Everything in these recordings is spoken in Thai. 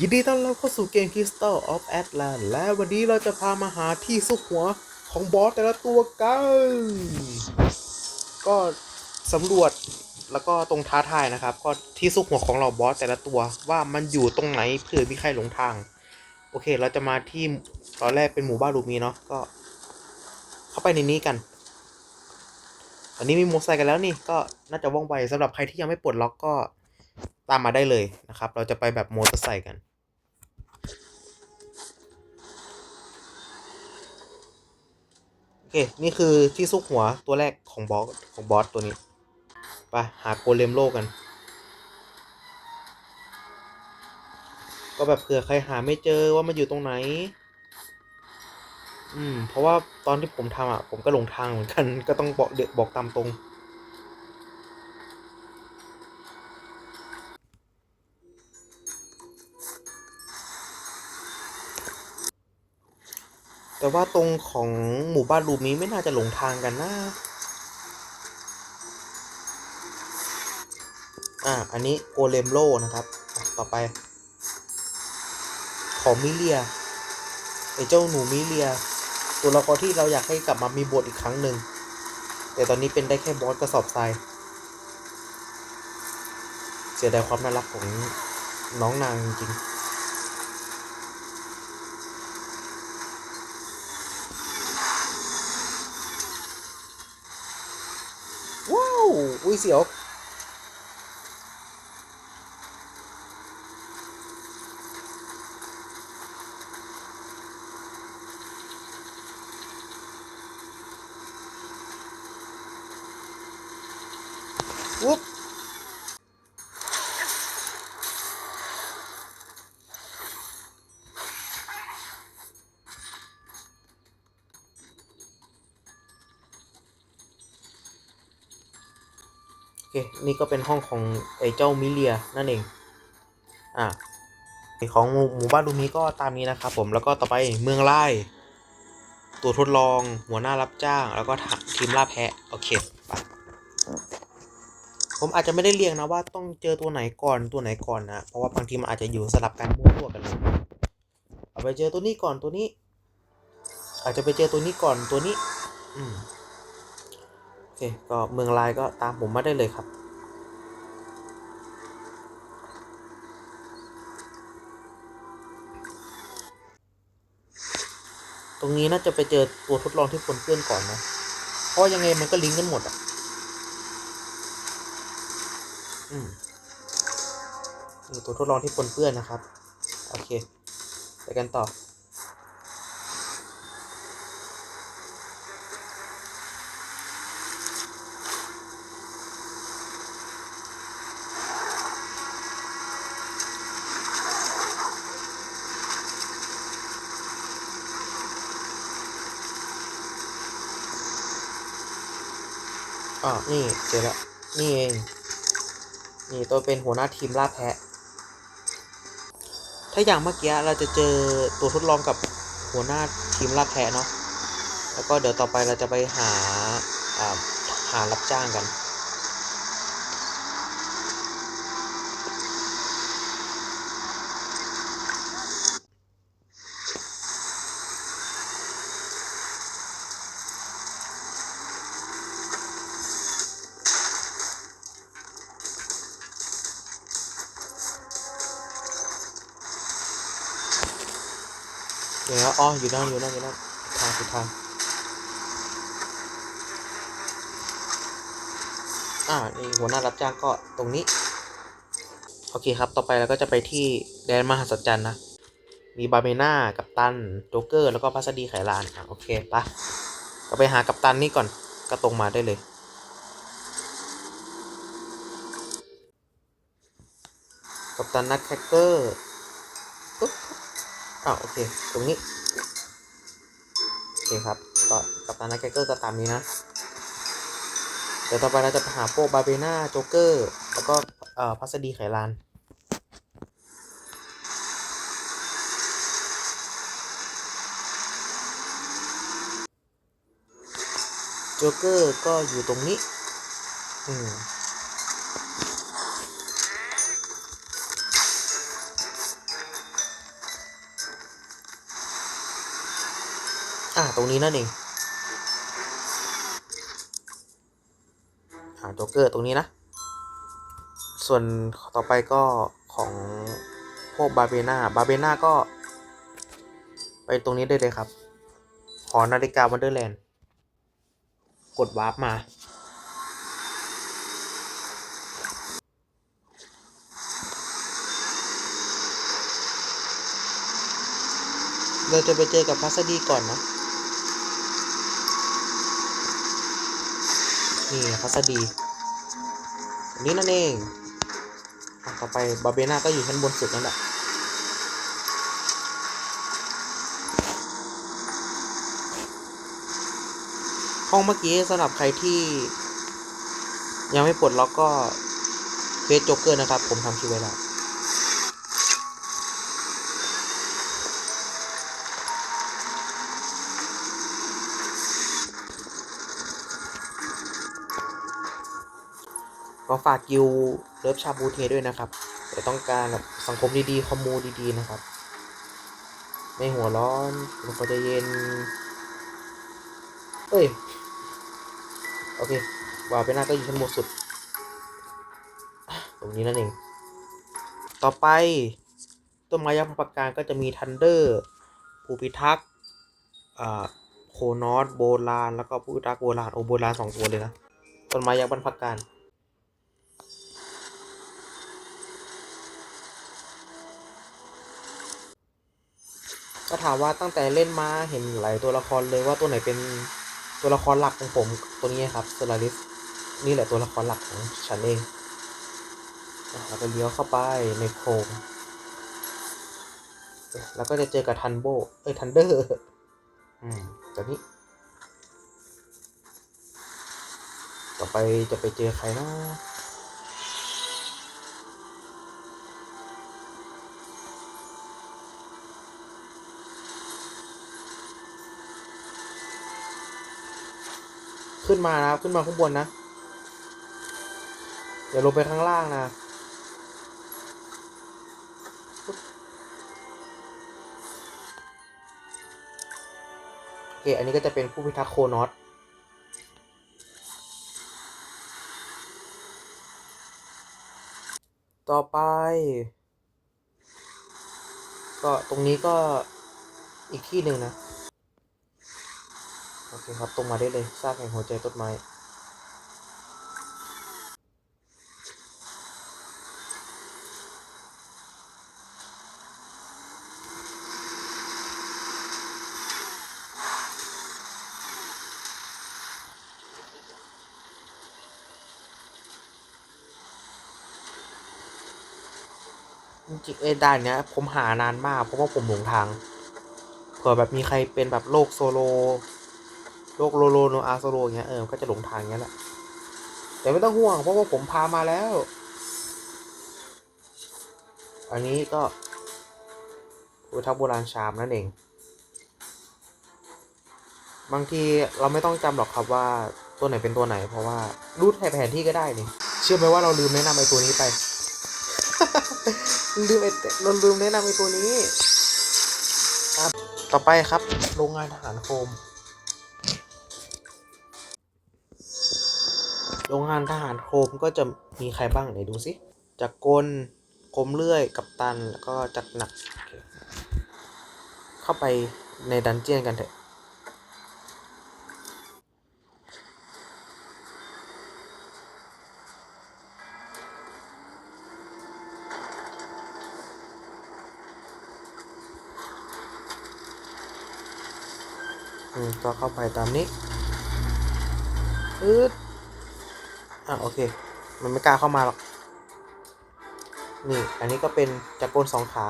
ยินดีต้อนรับเข้าสู่เกม Crystal of Atlant และวันนี้เราจะพามาหาที่ซุกหัวของบอสแต่ละตัวกัน ก็สำรวจแล้วก็ตรงท้าทายนะครับ ก็ที่ซุกหัวของเราบอสแต่ละตัว ว่ามันอยู่ตรงไหนเผื่อมีใครหลงทาง โอเค เราจะมาที่ตอนแรกเป็นหมู่บ้านลูมีเนาะก็ เข้าไปในนี้กันตอนนี้มีโมอเตอร์ไซค์กันแล้วนี่ก็น่าจะว่องไวสำหรับใครที่ยังไม่ปลดล็อกก็ ตามมาได้เลยนะครับ เราจะไปแบบมอเตอร์ไซค์กันโอเคนี่คือที่ซุกหัวตัวแรกของบอสของบอสตัวนี้ไปหาโกเลมโลกกัน ก็แบบเผื่อใครหาไม่เจอว่ามันอยู่ตรงไหน อืม เพราะว่าตอนที่ผมทำอะ ผมก็หลงทางเหมือนกัน ก็ต้องบอกเด็กบอกตามตรง แต่ว่าตรงของหมู่บ้านลูมีไม่น่าจะหลงทางกันนะ อ่า อันนี้โกเลมโลนะครับ ต่อไป ของมิเลียไอเจ้าหนูมิเลีย ตัวละครที่เราอยากให้กลับมามีบทอีกครั้งหนึ่ง แต่ตอนนี้เป็นได้แค่บอสกระสอบทราย เสียดายความน่ารักของน้องนางจริงๆ ว้าว อุ้ยเสียว อุ๊บโอเค นี่ก็เป็นห้องของไอ้เจ้ามิเลียนั่นเอง อะของหมู่หมู่บ้านลูมีก็ตามนี้นะครับผมแล้วก็ต่อไปเมืองไร่ตัวทดลองหัวหน้ารับจ้าง แล้วก็ทีมล่าแพะโอเคไปผมอาจจะไม่ได้เรียงนะว่าต้องเจอตัวไหนก่อนตัวไหนก่อนนะ เพราะว่าบางทีมันอาจจะอยู่สลับกันมั่วๆกันเลยเอาไปเจอตัวนี้ก่อนตัวนี้ อาจจะไปเจอตัวนี้ก่อนตัวนี้ อืม ก็เมืองลายก็ตามผมมาได้เลยครับ ตรงนี้น่าจะไปเจอตัวทดลองที่ปนเปื้อนก่อนนะ เพราะยังไงมันก็ลิงก์กันหมดอะ อืมนี่ตัวทดลองที่ปนเปื้อนนะครับ โอเค ไปกันต่อ อ่านี่เจอแล้วนี่เองนี่ตัวเป็นหัวหน้าทีมล่าแพะ ถ้าอย่างเมื่อกี้เราจะเจอตัวทดลองกับหัวหน้าทีมล่าแพะเนาะแล้วก็เดี๋ยวต่อไปเราจะไปหาอ่าหารับจ้างกัน เดี๋ยวอ๋ออยู่นั่นอยู่นั่นอยู่นั่นทางสุดทางอ่านี่หัวหน้ารับจ้างก็ตรงนี้ โอเคครับ ต่อไปเราก็จะไปที่แดนมหัศจรรย์นะ มีบาเมน่ากัปตันโจ๊กเกอร์ แล้วก็พัสดีไขลาน อะ โอเคปะก็ไปหากัปตันนี่ก่อน ก็ตรงมาได้เลย กัปตันนักแคคเกอร์ปุ๊บ อ้าวโอเค ตรงนี้ โอเคครับ ก็กัปตันนักแคคเกอร์ก็ตามนี้นะ เดี๋ยวต่อไปเราจะไปหาพวกบาเบน่าโจ๊กเกอร์ แล้วก็เอ่อพัสดีไขลานโจ๊กเกอร์ก็อยู่ตรงนี้ อืม อ่าตรงนี้นั่นเองอ่าโจ๊กเกอร์ตรงนี้นะ ส่วนต่อไปก็ของพวกบาเบนาบาเบนาก็ ไปตรงนี้ได้เลยครับขอนาฬิกาวันเดอร์แลนด์ กดวาร์ปมา เราจะไปเจอกับพัสดีก่อนนะ นี่พัสดีอันนี้นั่นเองต่อไปบาเบนาก็อยู่ชั้นบนสุดนั่นแหละห้องเมื่อกี้สำหรับใครที่ ยังไม่ปลดล็อกก็เฟซโจ๊กเกอร์นะครับ ผมทำคลิปไว้แล้ว ก็ฝากกิวเลิฟชาบูเทด้วยนะครับแต่ต้องการแบบสังคมดีๆคอมมูดีๆนะครับ ไม่หัวร้อนเป็นคนใจเย็น เอ้ย โอเคว่าไปหน้าก็อยู่ชั้นบนสุด ตรงนี้นั่นเอง ต่อไป ต้นไม้ยักษ์ประการก็จะมีทันเดอร์ผู้พิทักษ์โคนอสโบราณ แล้วก็ผู้พิทักษ์โบราณ โอโบราณสองตัวเลยนะ ต้นไม้ยักษ์บรรพการ ก็ ถามว่าตั้งแต่เล่นมาเห็นหลายตัวละครเลยว่าตัวไหนเป็นตัวละครหลักของผมตัวนี้ครับโซลาริสนี่แหละตัวละครหลักของฉันเองอะแล้วก็เลี้ยวเข้าไปในโครงแล้วก็จะเจอกับทันโบ เอ้ยทันเดอร์อืมตัวนี้ ต่อไปจะไปเจอใครนะ ขึ้นมานะครับ ขึ้นมาข้างบนนะอย่าลงไปข้างล่างนะโอเคอันนี้ก็จะเป็นผู้พิทักษ์โคนอสต่อไป ก็ตรงนี้ก็อีกที่หนึ่งนะ เคครับ ตรงมาได้เลยซากแห่งหัวใจต้นไม้จริงๆไอ้ด่านเนี้ยผมหานานมากเพราะว่าผมหลงทาง เผื่อแบบมีใครเป็นแบบโลกโซโล โลกโลโลโนอาโซโลอย่างเงี้ยเออก็จะหลงทางอย่างเงี้ยแหละแต่ไม่ต้องห่วงเพราะว่าผมพามาแล้ว อันนี้ก็อุทักโบราณชามนั่นเอง บางทีเราไม่ต้องจำหรอกครับว่าตัวไหนเป็นตัวไหน เพราะว่ารูดแผนที่ก็ได้นี่ เชื่อไหมว่าเราลืมแนะนำไอ้ตัวนี้ไป ลืมไอ้เราลืมแนะนำไอ้ตัวนี้ ครับ ต่อไปครับ โรงงานทหารโคม โรงงานทหารโครมก็จะมีใครบ้างไหนดูสิจักรกลคมเลื่อย กัปตัน แล้วก็จักรหนักเเข้าไปในดันเจียนกันเถอะ อืม ก็เข้าไปตามนี้ อืด อะโอเค มันไม่กล้าเข้ามาหรอก นี่ อันนี้ก็เป็นจักรกลสองขา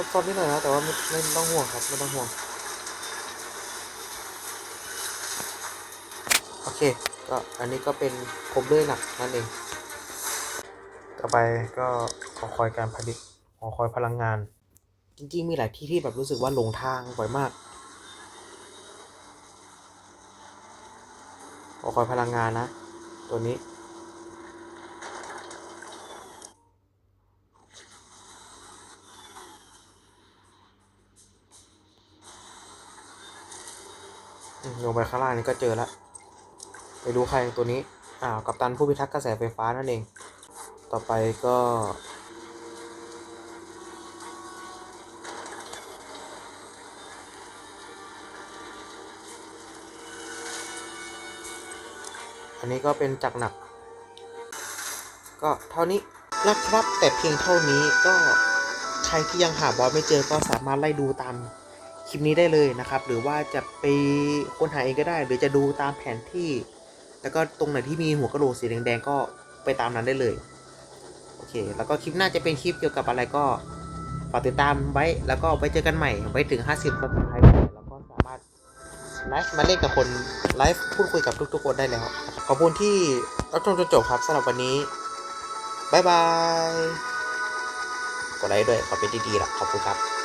ซับซ้อนนิดหน่อยนะ แต่ว่าไม่ไม่ต้องห่วงครับ ไม่ต้องห่วง โอเค ก็อันนี้ก็เป็นผมด้วยหนักนั่นเอง ต่อไปก็ขอคอยการผลิตขอคอยพลังงาน จริงๆ มีหลายที่ที่แบบรู้สึกว่าหลงทางบ่อยมากขอคอยพลังงานนะ ตัวนี้ ลงไปข้างล่างนี่ก็เจอแล้วไปดูใครตัวนี้อ้าวกัปตันผู้พิทักษ์กระแสไฟฟ้านั่นเอง ต่อไปก็อันนี้ก็เป็นจักหนัก ก็เท่านี้นะครับแต่เพียงเท่านี้ก็ใครที่ยังหาบอสไม่เจอก็สามารถไล่ดูตาม คลิปนี้ได้เลยนะครับ หรือว่าจะไปค้นหาเองก็ได้ หรือจะดูตามแผนที่ แล้วก็ตรงไหนที่มีหัวกระโหลกสีแดงๆก็ไปตามนั้นได้เลย โอเค แล้วก็คลิปหน้าจะเป็นคลิปเกี่ยวกับอะไรก็ฝากติดตามไว้ แล้วก็ไว้เจอกันใหม่ ไว้ถึง 50ซับสไครต์แล้วก็สามารถไลฟ์มาเล่นกับคนไลฟ์พูดคุยกับทุกๆคนได้แล้ว ขอบคุณที่รับชมจนจบครับสำหรับวันนี้บายบาย กดไลค์ด้วยขอเป็นดีๆล่ะ ขอบคุณครับ